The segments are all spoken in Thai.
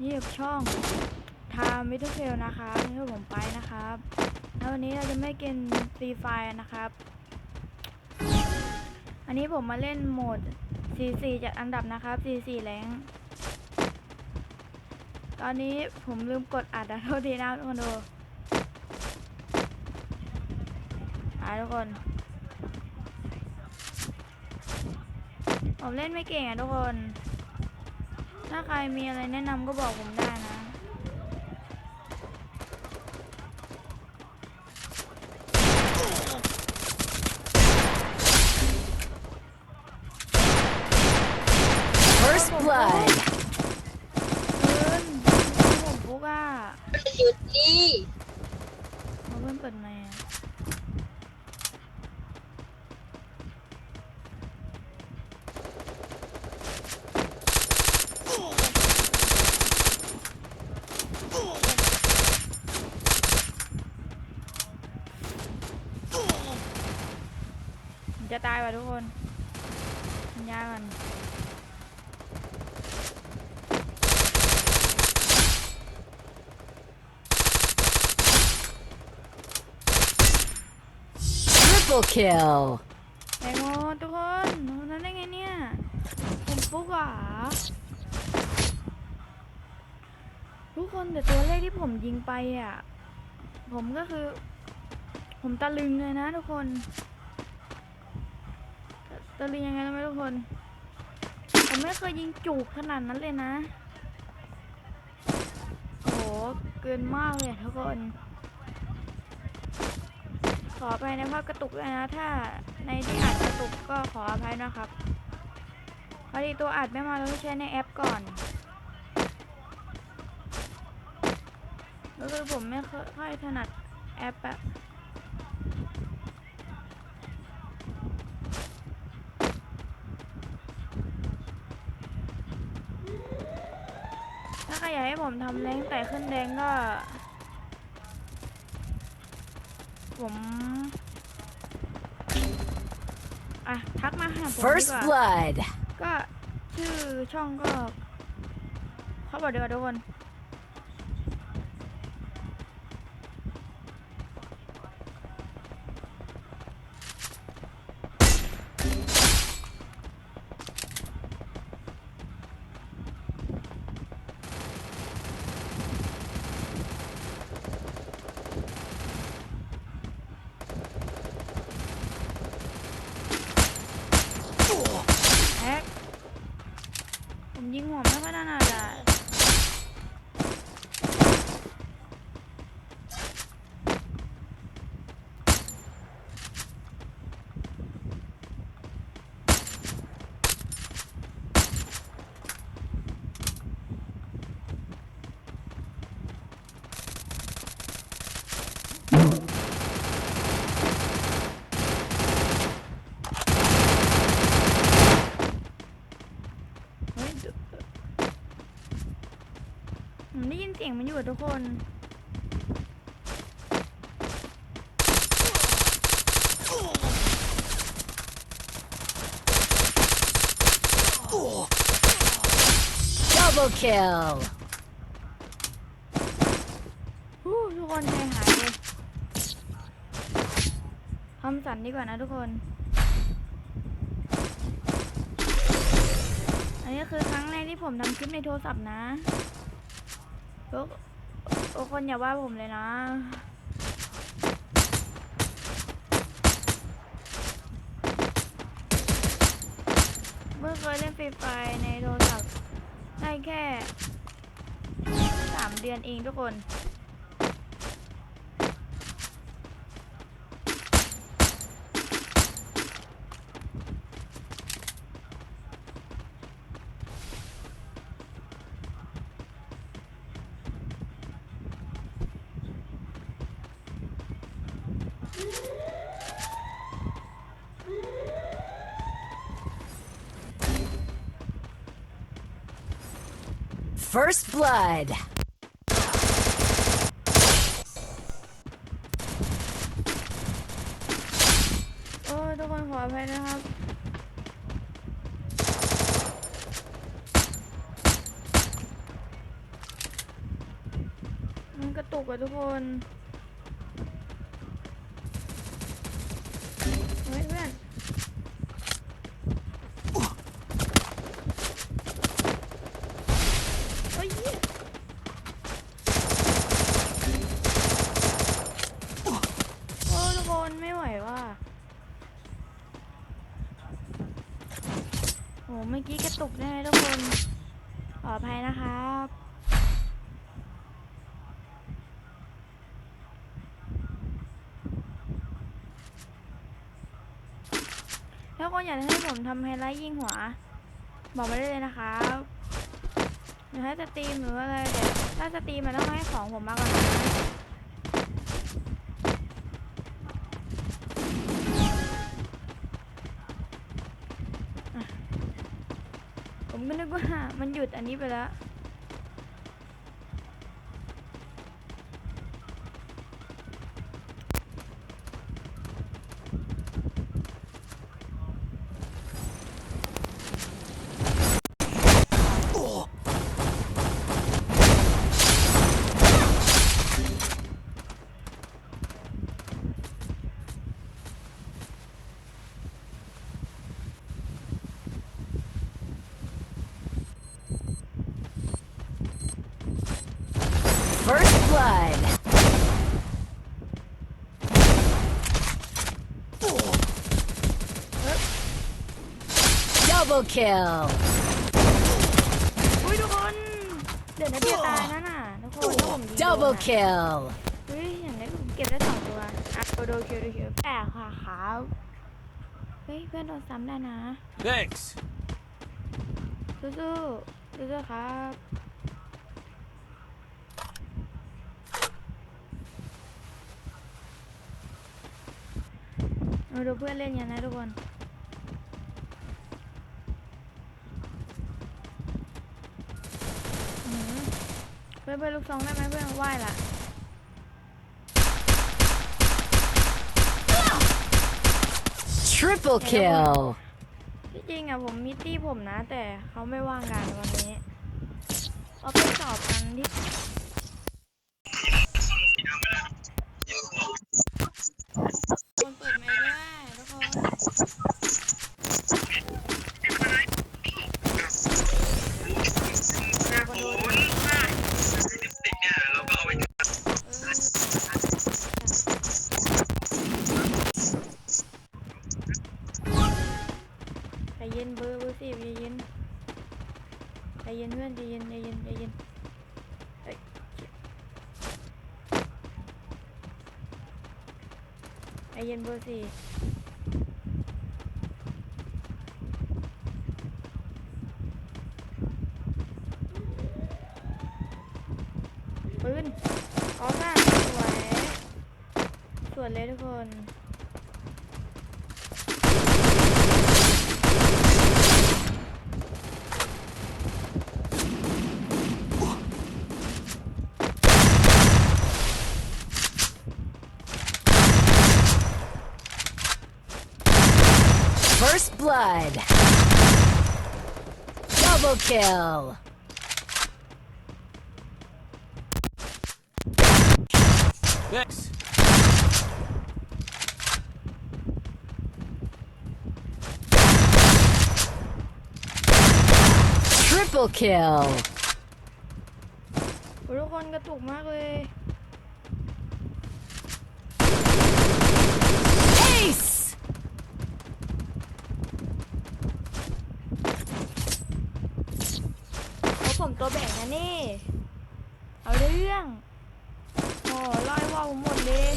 นี่ช่องทามิทเฟลนะครับนี่คือผมไปนะครับ แล้ววันนี้เราจะไม่เกมฟรีไฟนะครับ อันนี้ผมมาเล่นโหมด44จัดอันดับนะครับ44แรงตอนนี้ผมลืมกดอัดนะโทษทีนะทุกคนดูอ่าทุกคน ผมเล่นไม่เก่งอะทุกคน ถ้าใครมีอะไรแนะนำก็บอกผมได้นะ First blood. เพื่อนผมปุ๊กอะ หยุดดิมาเพื่อนเปิดไมค์อะผมจะตายว่ะ ทุกคนทันยาก่อน Triple kill. แตงโมทุกคนโดนนั้นได้ไงเนี่ยผมปุ๊กเหรอทุกคนแต่ตัวเลขที่ผมยิงไปอะ ผมก็คือ ผมตะลึงเลยนะทุกคน ตะตะลึงยังไงรู้ไหมทุกคน ผมไม่เคยยิงจูบขนาดนั้นเลยนะโอ้โหเกินมากเลยทุกคน ขออภัยในภาพกระตุกด้วยนะ ถ้าในที่อัดกระตุกก็ขออภัยนะครับพอดีตัวอัดไม่มาเราต้องใช้ในแอปก่อนก็คือผมไม่ค่อยถนัดแอปอะถ้าใครอยากให้ ผมทำแรงไต่ขึ้นแดงก็ ผมอะทักมาหาผมดี First กว่า blood. ก็ชื่อช่องก็เขาบอกเดี๋ยวาทุกคน แอ๊กผมยิงหัวไม่ค่อยถนัดอะเฮ้ยเดี๋ยวผม ได้ยินเสียงมันอยู่กับทุกคน Double kill. ฮู้ทุกคนใจหายเลยทำสันดีกว่านะทุกคน อันนี้คือครั้งแรกที่ผมทำคลิปในโทรศัพท์นะ ทุกทุกคนอย่าว่าผมเลยนะ เมื่อเคยเล่นฟรีไฟในโทรศัพท์ได้แค่สามเดือนเองทุกคน First blood. โอ้ยทุกคนขออภัยนะครับ มันกระตุกอะทุกคน เฮ้ยเพื่อน โอ้ยเหี้ยโอ้ทุกคนไม่ไหวว่ะโหเมื่อกี้กระตุกได้ไหมทุกคน ขออภัยนะครับ ถ้าคนอยากให้ผมทำไฮไลท์ยิงหัว บอกมาได้เลยนะครับหรือให้สตรีมหรือว่าอะไรแต่ถ้าสตรีมมันต้องให้ของผมมากกว่านั้นนะอะผมก็นึกว่ามันหยุดอันนี้ไปแล้ว First blood. Double kill. อุ้ยทุกคนเดี๋ยวนะเบียร์ตายนั่นน่ะทุกคนถ้าผมยิงโดน Double อะ kill. เฮ้ยอย่างนี้ผมเก็บได้สองตัวอะโดนคิวโดนคิวแปลกค่ะครับเฮ้ยเพื่อนโดนซ้ำได้นะ Thanks. สู้ๆสู้ๆครับมาดูเพื่อนเล่นกันนะทุกคนอื้อหือเพื่อนเพื่อนลูกซองได้ไหมเพื่อนไหว้ละ Triple kill. ที่จริงอะผมมีตี้ผมนะ แต่เขาไม่ว่างงานวันนี้เราไปสอบกันที่ เย็นเบอร์สี่ Double kill. Thanks. Triple kill. โอ้ยทุกคนกระตุกมากเลย Ace. นะนี่ เอาเรื่องโอ้ลอยว่าวหมดเลย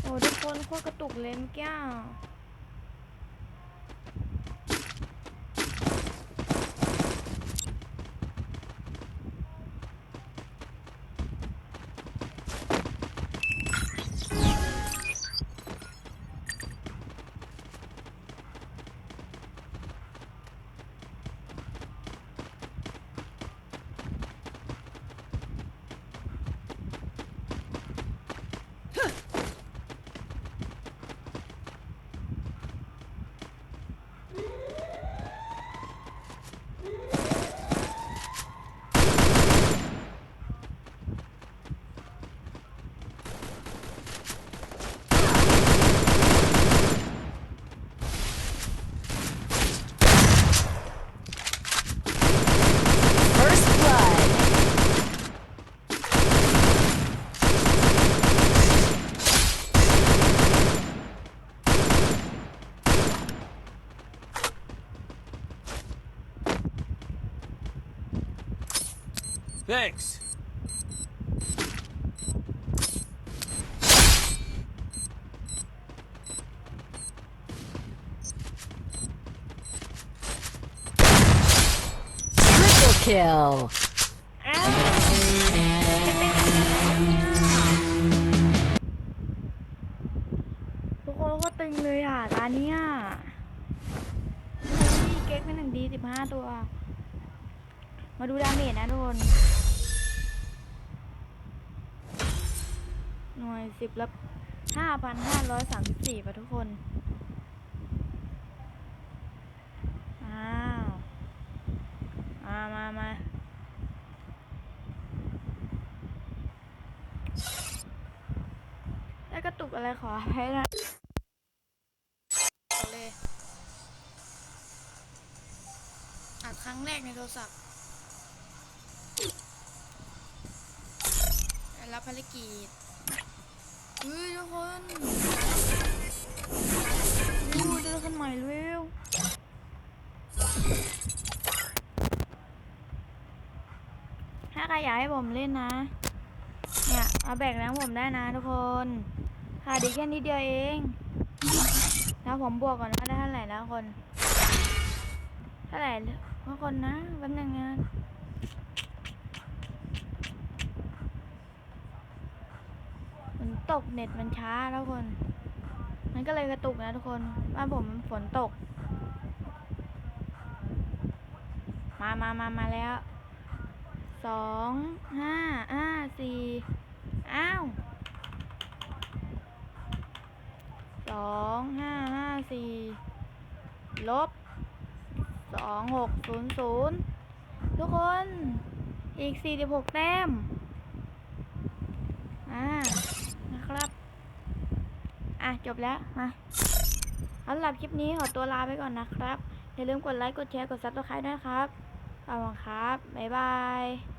โอ้ทุกคนโคตรกระตุกเลยเมื่อกี้ Thanks. Triple kill. อ้าวทุกคนก็ตึงเลยอะตาเนี้ยพี่เก๊กเป็นหนึ่งดีสิบห้าตัว มาดูดาเมจนะทุกคนหน่วยสิบละห้าพันห้าร้อยสามสิบสี่ป่ะทุกคน อ้าว มามามาแล้วกระตุกอะไรขออภัยนะเลยอัดครั้งแรกในโทรศัพท์ รับภารกิจเฮ้ยทุกคนอู้เจอกันใหม่เร็วถ้าใครอยากให้ผมเล่นนะ เนี่ยเอาแบกน้ำผมได้นะทุกคนขาดีแค่นิดเดียวเองแล้วผมบวกก่อนว่าได้เท่าไหร่แล้วคน เท่าไหร่ทุกคนนะแป๊บนึงนะฝน ตกเน็ตมันช้าแล้วคน มันก็เลยกระตุกนะทุกคน บ้านผมฝนตก มามามามาแล้ว สองห้าห้าสี่อ้าวสองห้าห้าสี่ลบสองหกศูนย์ศูนย์ทุกคน อีกสี่สิบหกแต้ม อ่า นะครับ อะจบแล้วมาสำหรับคลิปนี้ขอตัวลาไปก่อนนะครับ อย่าลืมกดไลค์ กดแชร์ กดซับสไครต์ด้วยครับขอบคุณครับ บ๊ายบาย